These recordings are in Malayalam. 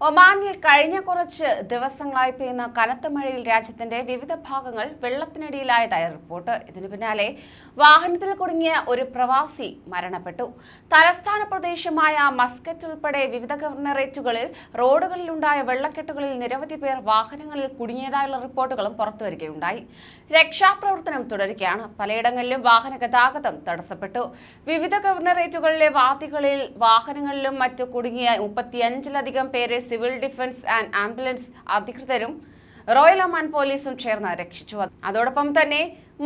ഒമാനിൽ കഴിഞ്ഞ കുറച്ച് ദിവസങ്ങളായി പെയ്യുന്ന കനത്ത മഴയിൽ രാജ്യത്തിന്റെ വിവിധ ഭാഗങ്ങൾ വെള്ളത്തിനടിയിലായതായി റിപ്പോർട്ട്. ഇതിനു പിന്നാലെ വാഹനത്തിൽ കുടുങ്ങിയ ഒരു പ്രവാസി മരണപ്പെട്ടു. തലസ്ഥാന പ്രദേശമായ മസ്കറ്റ് ഉൾപ്പെടെ വിവിധ ഗവർണറേറ്റുകളിൽ റോഡുകളിലുണ്ടായ വെള്ളക്കെട്ടുകളിൽ നിരവധി പേർ വാഹനങ്ങളിൽ കുടുങ്ങിയതായുള്ള റിപ്പോർട്ടുകളും പുറത്തുവരികയുണ്ടായി. രക്ഷാപ്രവർത്തനം തുടരുകയാണ്. പലയിടങ്ങളിലും വാഹന ഗതാഗതം തടസ്സപ്പെട്ടു. വിവിധ ഗവർണറേറ്റുകളിലെ വാതികളിൽ വാഹനങ്ങളിലും മറ്റു കുടുങ്ങിയ മുപ്പത്തിയഞ്ചിലധികം പേരെ സിവിൽ ഡിഫൻസ് ആൻഡ് ആംബുലൻസ് അധികൃതരും റോയൽ ഒമാൻ പോലീസും ചേർന്ന് രക്ഷിച്ചു. അതോടൊപ്പം തന്നെ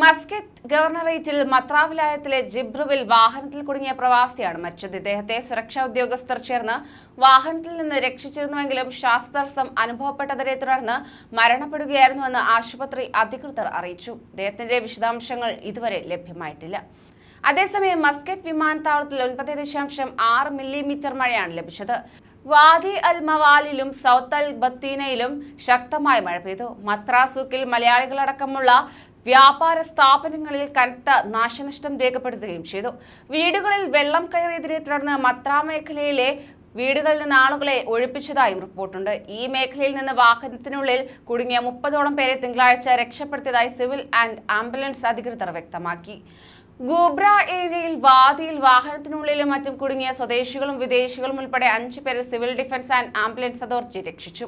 മസ്കറ്റ് ഗവർണറേറ്റിൽ മത്രാവിലായത്തിലെ ജിബ്രുവിൽ വാഹനത്തിൽ കുടുങ്ങിയ പ്രവാസിയാണ് മരിച്ചത്. ഇദ്ദേഹത്തെ സുരക്ഷാ ഉദ്യോഗസ്ഥർ ചേർന്ന് വാഹനത്തിൽ നിന്ന് രക്ഷിച്ചിരുന്നുവെങ്കിലും ശ്വാസതടസ്സം അനുഭവപ്പെട്ടതിനെ തുടർന്ന് മരണപ്പെടുകയായിരുന്നുവെന്ന് ആശുപത്രി അധികൃതർ അറിയിച്ചു. ഇദ്ദേഹത്തിന്റെ വിശദാംശങ്ങൾ ഇതുവരെ ലഭ്യമായിട്ടില്ല. അതേസമയം മസ്കറ്റ് വിമാനത്താവളത്തിൽ ഒൻപത് ദശാംശം ആറ് മില്ലിമീറ്റർ മഴയാണ് ലഭിച്ചത്. വാദി അൽ മവാലിലും സൗത്ത് അൽ ബത്തീനയിലും ശക്തമായ മഴ പെയ്തു. മത്രാസുക്കിൽ മലയാളികളടക്കമുള്ള വ്യാപാര സ്ഥാപനങ്ങളിൽ കനത്ത നാശനഷ്ടം രേഖപ്പെടുത്തുകയും ചെയ്തു. വീടുകളിൽ വെള്ളം കയറിയതിനെ തുടർന്ന് മത്ര മേഖലയിലെ വീടുകളിൽ നിന്ന് ആളുകളെ ഒഴിപ്പിച്ചതായും റിപ്പോർട്ടുണ്ട്. ഈ മേഖലയിൽ നിന്ന് വാഹനത്തിനുള്ളിൽ കുടുങ്ങിയ മുപ്പതോളം പേരെ തിങ്കളാഴ്ച രക്ഷപ്പെടുത്തിയതായി സിവിൽ ആൻഡ് ആംബുലൻസ് അധികൃതർ വ്യക്തമാക്കി. ഗൂബ്ര ഏരിയയിൽ വാദിയിൽ വാഹനത്തിനുള്ളിലും മറ്റും കുടുങ്ങിയ സ്വദേശികളും വിദേശികളും ഉൾപ്പെടെ അഞ്ചു പേരെ civil defence and ambulance authority രക്ഷിച്ചു.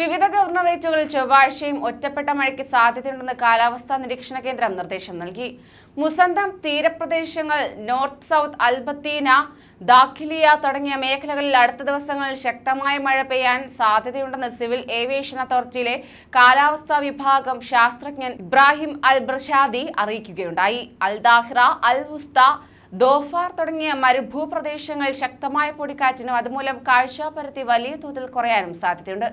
വിവിധ ഗവർണറേറ്റുകളിൽ ചൊവ്വാഴ്ചയും ഒറ്റപ്പെട്ട മഴയ്ക്ക് സാധ്യതയുണ്ടെന്ന് കാലാവസ്ഥാ നിരീക്ഷണ കേന്ദ്രം നിർദ്ദേശം നൽകി. Musandam തീരപ്രദേശങ്ങൾ North South Al Batinah Dakhiliya തുടങ്ങിയ മേഖലകളിൽ അടുത്ത ദിവസങ്ങളിൽ ശക്തമായ മഴ പെയ്യാൻ സാധ്യതയുണ്ടെന്ന് സിവിൽ ഏവിയേഷൻ അതോറിറ്റിയിലെ കാലാവസ്ഥാ വിഭാഗം ശാസ്ത്രജ്ഞൻ ഇബ്രാഹിം അൽ ബ്രഷാദി അറിയിക്കുകയുണ്ടായി. അൽ അൽ വുസ്ത ദോഫാർ തുടങ്ങിയ മരുഭൂപ്രദേശങ്ങളിൽ ശക്തമായ പൊടിക്കാറ്റിനും അതുമൂലം കാഴ്ചാപരത്തി വലിയ തോതിൽ കുറയാനും സാധ്യതയുണ്ട്.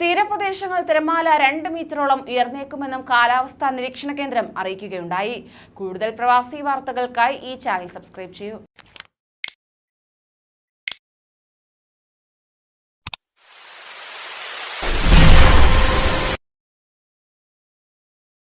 തീരപ്രദേശങ്ങൾ തിരമാല രണ്ട് മീറ്ററോളം ഉയർന്നേക്കുമെന്നും കാലാവസ്ഥാ നിരീക്ഷണ കേന്ദ്രം അറിയിക്കുകയുണ്ടായി. കൂടുതൽ പ്രവാസി വാർത്തകൾക്കായി ഈ ചാനൽ സബ്സ്ക്രൈബ് ചെയ്യൂ.